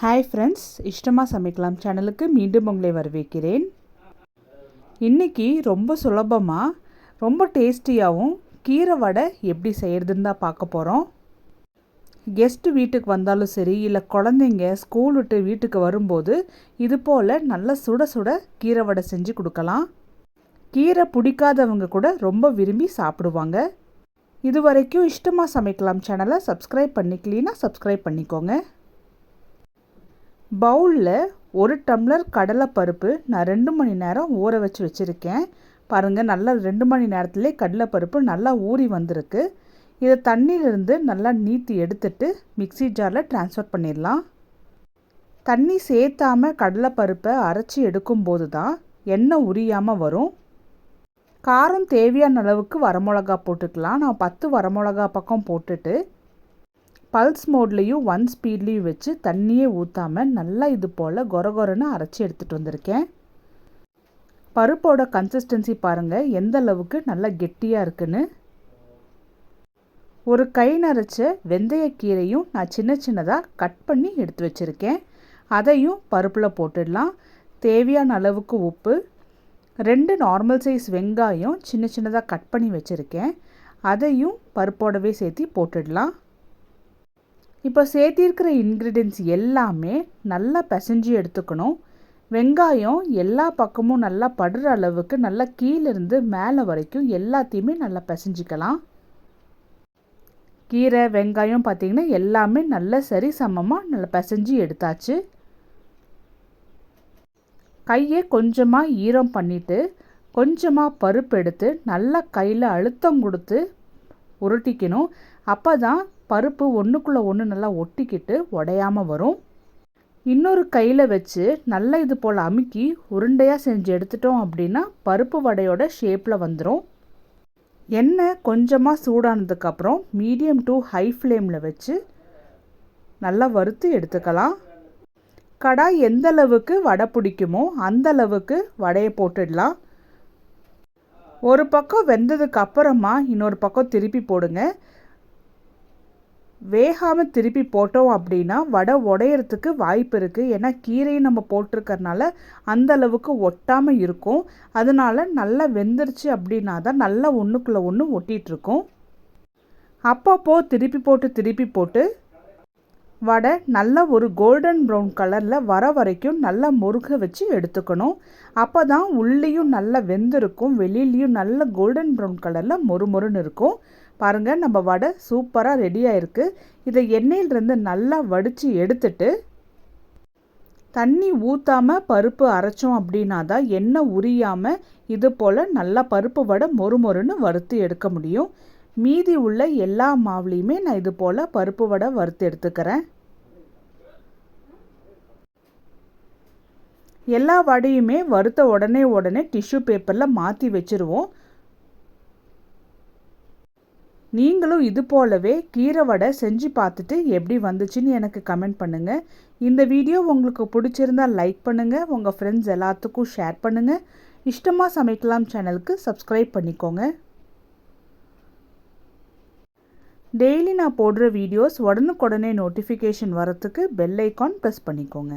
Hi friends இஷ்டமாக சமைக்கலாம் சேனலுக்கு மீண்டும் உங்களை வரவேற்கிறேன். இன்றைக்கி ரொம்ப சுலபமாக ரொம்ப டேஸ்டியாகவும் கீரை வடை எப்படி செய்கிறதுன்னு தான் பார்க்க போகிறோம் கெஸ்ட்டு வீட்டுக்கு வந்தாலும் சரி இல்லை குழந்தைங்க ஸ்கூல் விட்டு வீட்டுக்கு வரும்போது இது போல் நல்லா சுட சுட கீரை வடை செஞ்சு கொடுக்கலாம். கீரை பிடிக்காதவங்க கூட ரொம்ப விரும்பி சாப்பிடுவாங்க. இது வரைக்கும் இஷ்டமாக சமைக்கலாம் சேனலை சப்ஸ்கிரைப் பண்ணிக்கலீன்னா சப்ஸ்கிரைப் பண்ணிக்கோங்க. பவுலில் ஒரு டம்ளர் கடலைப்பருப்பு நான் ரெண்டு மணி நேரம் ஊற வச்சு வச்சுருக்கேன். பாருங்கள் நல்லா ரெண்டு மணி நேரத்துலேயே கடலைப்பருப்பு நல்லா ஊறி வந்திருக்கு. இதை தண்ணியிலிருந்து நல்லா நீத்தி எடுத்துட்டு மிக்சி ஜாரில் டிரான்ஸ்ஃபர் பண்ணிடலாம். தண்ணி சேர்த்தாமல் கடலைப்பருப்பை அரைச்சி எடுக்கும்போது தான் எண்ணெய் உரியாமல் வரும். காரம் தேவையான அளவுக்கு வரமிளகா போட்டுக்கலாம். நான் பத்து வரமிளகா பக்கம் போட்டுட்டு பல்ஸ் மோட்லேயும் ஒன் ஸ்பீட்லேயும் வச்சு தண்ணியே ஊற்றாமல் நல்லா இது போல் கொரகொரன்னு அரைச்சி எடுத்துகிட்டு வந்திருக்கேன். பருப்போட கன்சிஸ்டன்சி பாருங்கள் எந்த அளவுக்கு நல்லா கெட்டியாக இருக்குன்னு. ஒரு கை நரைச்ச வெந்தயக்கீரையும் நான் சின்ன சின்னதாக கட் பண்ணி எடுத்து வச்சுருக்கேன். அதையும் பருப்பில் போட்டுடலாம். தேவையான அளவுக்கு உப்பு. ரெண்டு நார்மல் சைஸ் வெங்காயம் சின்ன சின்னதாக கட் பண்ணி வச்சுருக்கேன். அதையும் பருப்போடவே சேர்த்து போட்டுடலாம். இப்போ சேர்த்திருக்கிற இன்க்ரீடியன்ஸ் எல்லாமே நல்லா பிசைஞ்சு எடுத்துக்கணும். வெங்காயம் எல்லா பக்கமும் நல்லா படுற அளவுக்கு நல்லா கீழிருந்து மேலே வரைக்கும் எல்லாத்தையுமே நல்லா பிசைஞ்சிக்கலாம். கீரை வெங்காயம் பார்த்திங்கன்னா எல்லாமே நல்ல சரி சமமாக நல்லா பிசைஞ்சு எடுத்தாச்சு. கையை கொஞ்சமாக ஈரம் பண்ணிவிட்டு கொஞ்சமாக பருப்பு எடுத்து நல்லா கையில் அழுத்தம் கொடுத்து உருட்டிக்கணும். அப்போ தான் பருப்பு ஒன்றுக்குள்ளே ஒன்று நல்லா ஒட்டிக்கிட்டு உடையாமல் வரும். இன்னொரு கையில் வச்சு நல்லா இது போல் அமுக்கி உருண்டையாக செஞ்சு எடுத்துட்டோம் அப்படின்னா பருப்பு வடையோட ஷேப்பில் வந்துடும் எண்ணெய் கொஞ்சமாக சூடானதுக்கப்புறம் மீடியம் டு ஹை ஃப்ளேமில் வச்சு நல்லா வறுத்து எடுத்துக்கலாம். கடாய் எந்த அளவுக்கு வடை பிடிக்குமோ அந்த அளவுக்கு வடையை போட்டுடலாம். ஒரு பக்கம் வெந்ததுக்கு அப்புறமா இன்னொரு பக்கம் திருப்பி போடுங்க. வேகாமல் திருப்பி போட்டோம் அப்படின்னா வடை உடையிறதுக்கு வாய்ப்பு இருக்குது ஏன்னா கீரையை நம்ம போட்டிருக்கறனால அந்த அளவுக்கு ஒட்டாமல் இருக்கும். அதனால் நல்லா வெந்துருச்சு அப்படின்னா தான் நல்லா ஒன்றுக்குள்ளே ஒன்று ஒட்டிகிட்ருக்கும் அப்பப்போ திருப்பி போட்டு திருப்பி போட்டு வடை நல்ல ஒரு கோல்டன் ப்ரௌன் கலரில் வர வரைக்கும் நல்லா முருக வச்சு எடுத்துக்கணும். அப்போ தான் உள்ளேயும் நல்லா வெந்திருக்கும். வெளியிலையும் நல்ல கோல்டன் ப்ரௌன் கலரில் மொறு மொறுன்னு இருக்கும். பாருங்கள் நம்ம வடை சூப்பராக ரெடியாக இருக்குது இதை எண்ணெயிலிருந்து நல்லா வடித்து எடுத்துட்டு தண்ணி ஊற்றாமல் பருப்பு அரைச்சோம் அப்படின்னா தான் எண்ணெய் உரியாமல் இது போல் நல்லா பருப்பு வடை மொறு மொறுன்னு வறுத்து எடுக்க முடியும். மீதி உள்ள எல்லா மாவுலேயுமே நான் இது போல் பருப்பு வடை வறுத்து எடுத்துக்கிறேன். எல்லா வடையுமே வறுத்த உடனே உடனே டிஷ்யூ பேப்பரில் மாற்றி வச்சுருவோம். நீங்களும் இது போலவே கீரை வடை செஞ்சு பார்த்துட்டு எப்படி வந்துச்சுன்னு எனக்கு கமெண்ட் பண்ணுங்கள் இந்த வீடியோ உங்களுக்கு பிடிச்சிருந்தால் லைக் பண்ணுங்கள் உங்கள் ஃப்ரெண்ட்ஸ் எல்லாத்துக்கும் ஷேர் பண்ணுங்கள் இஷ்டமாக சமைக்கலாம் சேனலுக்கு சப்ஸ்கிரைப் பண்ணிக்கோங்க. டெய்லி நான் போடுற வீடியோஸ் உடனுக்குடனே நோட்டிஃபிகேஷன் வரத்துக்கு பெல் ஐக்கான் ப்ரெஸ் பண்ணிக்கோங்க.